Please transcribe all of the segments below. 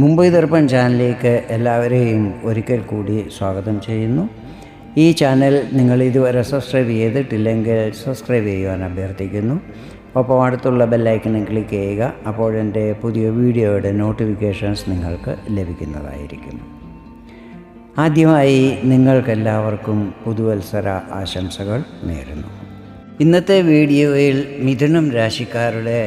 മുംബൈ ദർപ്പൺ ചാനലിലേക്ക് എല്ലാവരെയും ഒരിക്കൽ കൂടി സ്വാഗതം ചെയ്യുന്നു. ഈ ചാനൽ നിങ്ങൾ ഇതുവരെ സബ്സ്ക്രൈബ് ചെയ്തിട്ടില്ലെങ്കിൽ സബ്സ്ക്രൈബ് ചെയ്യുവാൻ അഭ്യർത്ഥിക്കുന്നു. ഒപ്പം അടുത്തുള്ള ബെല്ലൈക്കണിൽ ക്ലിക്ക് ചെയ്യുക അപ്പോൾ എന്റെ പുതിയ വീഡിയോയുടെ നോട്ടിഫിക്കേഷൻസ് നിങ്ങൾക്ക് ലഭിക്കുന്നതായിരിക്കും. ആദ്യമായി നിങ്ങൾക്കെല്ലാവർക്കും പുതുവത്സര ആശംസകൾ നേരുന്നു. ഇന്നത്തെ വീഡിയോയിൽ മിഥുനം രാശിക്കാരുടെ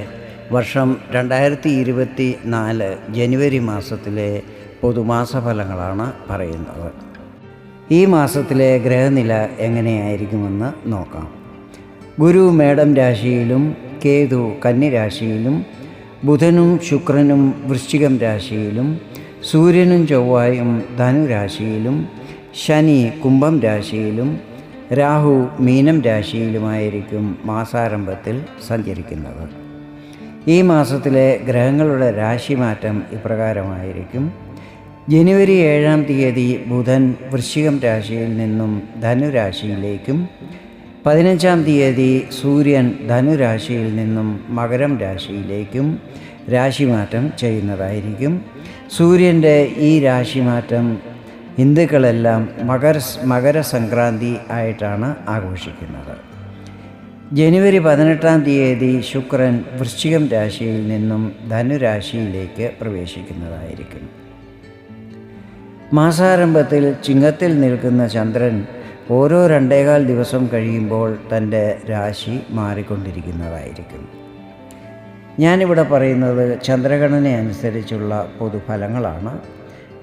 വർഷം രണ്ടായിരത്തി ഇരുപത്തി നാല് ജനുവരി മാസത്തിലെ പൊതുമാസ ഫലങ്ങളാണ് പറയുന്നത്. ഈ മാസത്തിലെ ഗ്രഹനില എങ്ങനെയായിരിക്കുമെന്ന് നോക്കാം. ഗുരു മേടം രാശിയിലും കേതു കന്നി രാശിയിലും ബുധനും ശുക്രനും വൃശ്ചികം രാശിയിലും സൂര്യനും ചൊവ്വായും ധനുരാശിയിലും ശനി കുംഭം രാശിയിലും രാഹു മീനം രാശിയിലുമായിരിക്കും മാസാരംഭത്തിൽ സഞ്ചരിക്കുന്നത്. ഈ മാസത്തിലെ ഗ്രഹങ്ങളുടെ രാശിമാറ്റം ഇപ്രകാരമായിരിക്കും. ജനുവരി ഏഴാം തീയതി ബുധൻ വൃശ്ചികം രാശിയിൽ നിന്നും ധനുരാശിയിലേക്കും പതിനഞ്ചാം തീയതി സൂര്യൻ ധനുരാശിയിൽ നിന്നും മകരം രാശിയിലേക്കും രാശിമാറ്റം ചെയ്യുന്നതായിരിക്കും. സൂര്യന്റെ ഈ രാശിമാറ്റം ഹിന്ദുക്കളെല്ലാം മകര മകരസംക്രാന്തി ആയിട്ടാണ് ആഘോഷിക്കുന്നത്. ജനുവരി പതിനെട്ടാം തീയതി ശുക്രൻ വൃശ്ചികം രാശിയിൽ നിന്നും ധനുരാശിയിലേക്ക് പ്രവേശിക്കുന്നതായിരിക്കും. മാസാരംഭത്തിൽ ചിങ്ങത്തിൽ നിൽക്കുന്ന ചന്ദ്രൻ ഓരോ രണ്ടേകാൽ ദിവസം കഴിയുമ്പോൾ തന്റെ രാശി മാറിക്കൊണ്ടിരിക്കുന്നതായിരിക്കും. ഞാനിവിടെ പറയുന്നത് ചന്ദ്രഗണന അനുസരിച്ചുള്ള പൊതുഫലങ്ങളാണ്.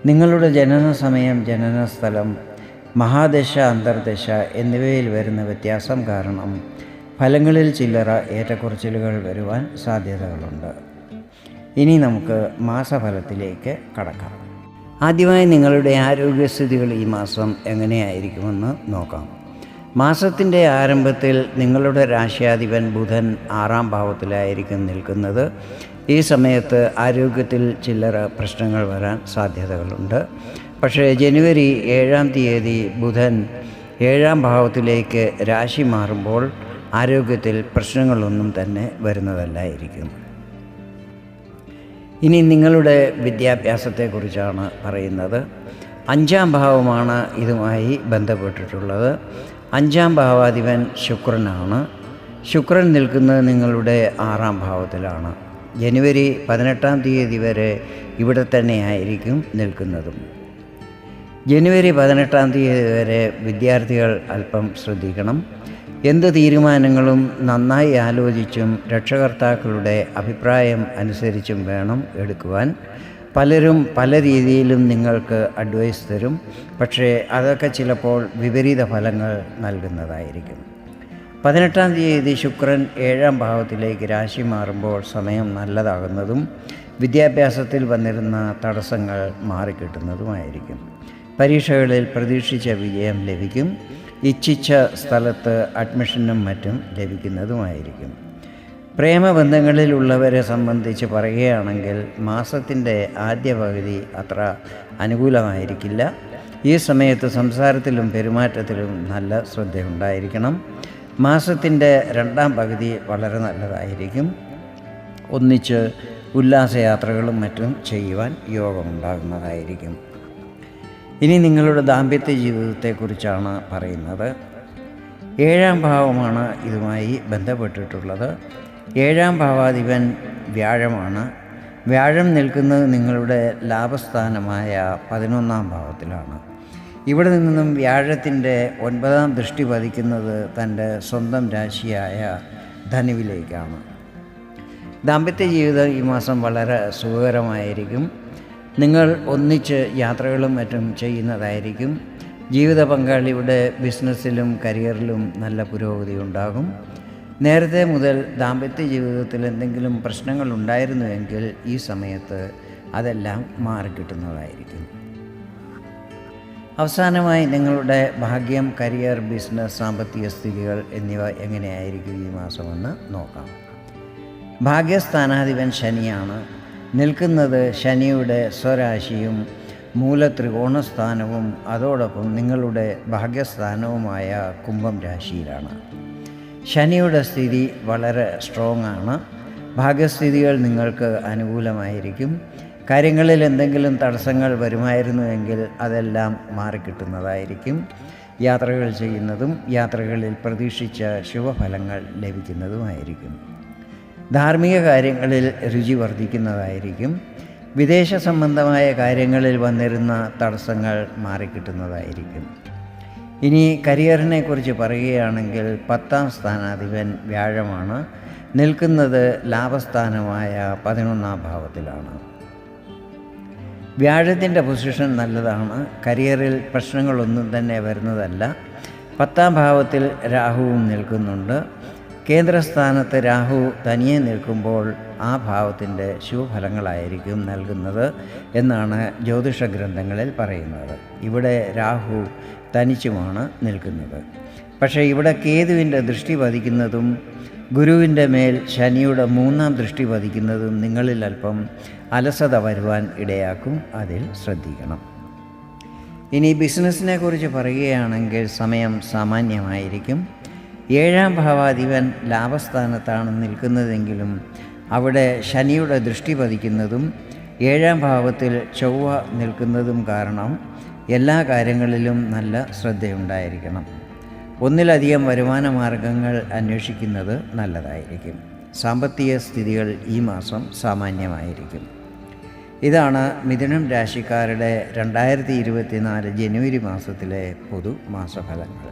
നിങ്ങളുടെ ജനന സമയം ജനന സ്ഥലം മഹാദശ അന്തർദശ എന്നിവയിൽ വരുന്ന വ്യത്യാസം കാരണം ഫലങ്ങളിൽ ചില്ലറ ഏറ്റക്കുറച്ചിലുകൾ വരുവാൻ സാധ്യതകളുണ്ട്. ഇനി നമുക്ക് മാസഫലത്തിലേക്ക് കടക്കാം. ആദ്യമായി നിങ്ങളുടെ ആരോഗ്യസ്ഥിതികൾ ഈ മാസം എങ്ങനെയായിരിക്കുമെന്ന് നോക്കാം. മാസത്തിന്റെ ആരംഭത്തിൽ നിങ്ങളുടെ രാശിയാധിപൻ ബുധൻ ആറാം ഭാവത്തിലായിരിക്കും നിൽക്കുന്നത്. ഈ സമയത്ത് ആരോഗ്യത്തിൽ ചില്ലറ പ്രശ്നങ്ങൾ വരാൻ സാധ്യതകളുണ്ട്. പക്ഷേ ജനുവരി ഏഴാം തീയതി ബുധൻ ഏഴാം ഭാവത്തിലേക്ക് രാശി മാറുമ്പോൾ ആരോഗ്യത്തിൽ പ്രശ്നങ്ങളൊന്നും തന്നെ വരുന്നതല്ലായിരിക്കും. ഇനി നിങ്ങളുടെ വിദ്യാഭ്യാസത്തെക്കുറിച്ചാണ് പറയുന്നത്. അഞ്ചാം ഭാവമാണ് ഇതുമായി ബന്ധപ്പെട്ടിട്ടുള്ളത്. അഞ്ചാം ഭാവാധിപൻ ശുക്രനാണ്. ശുക്രൻ നിൽക്കുന്നത് നിങ്ങളുടെ ആറാം ഭാവത്തിലാണ്. ജനുവരി പതിനെട്ടാം തീയതി വരെ ഇവിടെ തന്നെയായിരിക്കും നിൽക്കുന്നതും. ജനുവരി പതിനെട്ടാം തീയതി വരെ വിദ്യാർത്ഥികൾ അല്പം ശ്രദ്ധിക്കണം. എന്ത് തീരുമാനങ്ങളും നന്നായി ആലോചിച്ചും രക്ഷകർത്താക്കളുടെ അഭിപ്രായം അനുസരിച്ചും വേണം എടുക്കുവാൻ. പലരും പല രീതിയിലും നിങ്ങൾക്ക് അഡ്വൈസ് തരും. പക്ഷേ അതൊക്കെ ചിലപ്പോൾ വിപരീത ഫലങ്ങൾ നൽകുന്നതായിരിക്കും. പതിനെട്ടാം തീയതി ശുക്രൻ ഏഴാം ഭാവത്തിലേക്ക് രാശി മാറുമ്പോൾ സമയം നല്ലതാകുന്നതും വിദ്യാഭ്യാസത്തിൽ വന്നിരുന്ന തടസ്സങ്ങൾ മാറിക്കിട്ടുന്നതുമായിരിക്കും. പരീക്ഷകളിൽ പ്രതീക്ഷിച്ച വിജയം ലഭിക്കും. ഇച്ഛിച്ച സ്ഥലത്ത് അഡ്മിഷനും മറ്റും ലഭിക്കുന്നതുമായിരിക്കും. പ്രേമബന്ധങ്ങളിലുള്ളവരെ സംബന്ധിച്ച് പറയുകയാണെങ്കിൽ മാസത്തിന്റെ ആദ്യ പകുതി അത്ര അനുകൂലമായിരിക്കില്ല. ഈ സമയത്ത് സംസാരത്തിലും പെരുമാറ്റത്തിലും നല്ല ശ്രദ്ധയുണ്ടായിരിക്കണം. മാസത്തിന്റെ രണ്ടാം പകുതി വളരെ നല്ലതായിരിക്കും. ഒന്നിച്ച് ഉല്ലാസയാത്രകളും മറ്റും ചെയ്യുവാൻ യോഗമുണ്ടാകുന്നതായിരിക്കും. ഇനി നിങ്ങളുടെ ദാമ്പത്യ ജീവിതത്തെക്കുറിച്ചാണ് പറയുന്നത്. ഏഴാം ഭാവമാണ് ഇതുമായി ബന്ധപ്പെട്ടിട്ടുള്ളത്. ഏഴാം ഭാവാധിപൻ വ്യാഴമാണ്. വ്യാഴം നിൽക്കുന്നത് നിങ്ങളുടെ ലാഭസ്ഥാനമായ പതിനൊന്നാം ഭാവത്തിലാണ്. ഇവിടെ നിന്നും വ്യാഴത്തിന്റെ ഒൻപതാം ദൃഷ്ടി പതിക്കുന്നത് തന്റെ സ്വന്തം രാശിയായ ധനുവിലേക്കാണ്. ദാമ്പത്യ ജീവിതം ഈ മാസം വളരെ സുഖകരമായിരിക്കും. നിങ്ങൾ ഒന്നിച്ച് യാത്രകളും മറ്റും ചെയ്യുന്നതായിരിക്കും. ജീവിത പങ്കാളിയുടെ ബിസിനസ്സിലും കരിയറിലും നല്ല പുരോഗതി ഉണ്ടാകും. നേരത്തെ മുതൽ ദാമ്പത്യ ജീവിതത്തിൽ എന്തെങ്കിലും പ്രശ്നങ്ങൾ ഉണ്ടായിരുന്നുവെങ്കിൽ ഈ സമയത്ത് അതെല്ലാം മാറിക്കിട്ടുന്നതായിരിക്കും അവസാനമായി നിങ്ങളുടെ ഭാഗ്യം കരിയർ ബിസിനസ് സാമ്പത്തിക സ്ഥിതികൾ എന്നിവ എങ്ങനെയായിരിക്കും ഈ മാസമെന്ന് നോക്കാം. ഭാഗ്യസ്ഥാനാധിപൻ ശനിയാണ്. നിൽക്കുന്നത് ശനിയുടെ സ്വരാശിയും മൂലത്രികോണസ്ഥാനവും അതോടൊപ്പം നിങ്ങളുടെ ഭാഗ്യസ്ഥാനവുമായ കുംഭം രാശിയിലാണ്. ശനിയുടെ സ്ഥിതി വളരെ സ്ട്രോങ് ആണ്. ഭാഗ്യസ്ഥിതികൾ നിങ്ങൾക്ക് അനുകൂലമായിരിക്കും. കാര്യങ്ങളിൽ എന്തെങ്കിലും തടസ്സങ്ങൾ വരുമായിരുന്നുവെങ്കിൽ അതെല്ലാം മാറിക്കിട്ടുന്നതായിരിക്കും. യാത്രകൾ ചെയ്യുന്നതും യാത്രകളിൽ പ്രതീക്ഷിച്ച ശുഭഫലങ്ങൾ ലഭിക്കുന്നതുമായിരിക്കും. ധാർമ്മിക കാര്യങ്ങളിൽ രുചി വർദ്ധിക്കുന്നതായിരിക്കും. വിദേശ സംബന്ധമായ കാര്യങ്ങളിൽ വന്നിരുന്ന തടസ്സങ്ങൾ മാറിക്കിട്ടുന്നതായിരിക്കും. ഇനി കരിയറിനെ കുറിച്ച് പറയുകയാണെങ്കിൽ പത്താം സ്ഥാനാധിപൻ വ്യാഴമാണ്. നിൽക്കുന്നത് ലാഭസ്ഥാനമായ പതിനൊന്നാം ഭാവത്തിലാണ്. വ്യാഴത്തിന്റെ പൊസിഷൻ നല്ലതാണ്. കരിയറിൽ പ്രശ്നങ്ങളൊന്നും തന്നെ വരുന്നതല്ല. പത്താം ഭാവത്തിൽ രാഹുവും നിൽക്കുന്നുണ്ട്. കേന്ദ്രസ്ഥാനത്ത് രാഹു തനിയെ നിൽക്കുമ്പോൾ ആ ഭാവത്തിന്റെ ശുഭഫലങ്ങളായിരിക്കും നൽകുന്നത് എന്നാണ് ജ്യോതിഷ ഗ്രന്ഥങ്ങളിൽ പറയുന്നത്. ഇവിടെ രാഹു തനിച്ചുമാണ് നിൽക്കുന്നത്. പക്ഷേ ഇവിടെ കേതുവിന്റെ ദൃഷ്ടി പതിക്കുന്നതും ഗുരുവിന്റെ മേൽ ശനിയുടെ മൂന്നാം ദൃഷ്ടി പതിക്കുന്നതും നിങ്ങളിൽ അല്പം അലസത വരുവാൻ ഇടയാക്കും അതിൽ ശ്രദ്ധിക്കണം. ഇനി ബിസിനസ്സിനെ കുറിച്ച് പറയുകയാണെങ്കിൽ സമയം സാമാന്യമായിരിക്കും. ഏഴാം ഭാവാധിപൻ ലാഭസ്ഥാനത്താണ് നിൽക്കുന്നതെങ്കിലും അവിടെ ശനിയുടെ ദൃഷ്ടി പതിക്കുന്നതും ഏഴാം ഭാവത്തിൽ ചൊവ്വ നിൽക്കുന്നതും കാരണം എല്ലാ കാര്യങ്ങളിലും നല്ല ശ്രദ്ധയുണ്ടായിരിക്കണം. ഒന്നിലധികം വരുമാന മാർഗങ്ങൾ അന്വേഷിക്കുന്നത് നല്ലതായിരിക്കും. സാമ്പത്തിക സ്ഥിതികൾ ഈ മാസം സാമാന്യമായിരിക്കും. ഇതാണ് മിഥുനം രാശിക്കാരുടെ രണ്ടായിരത്തി ഇരുപത്തിനാല് ജനുവരി മാസത്തിലെ പൊതു മാസഫലങ്ങൾ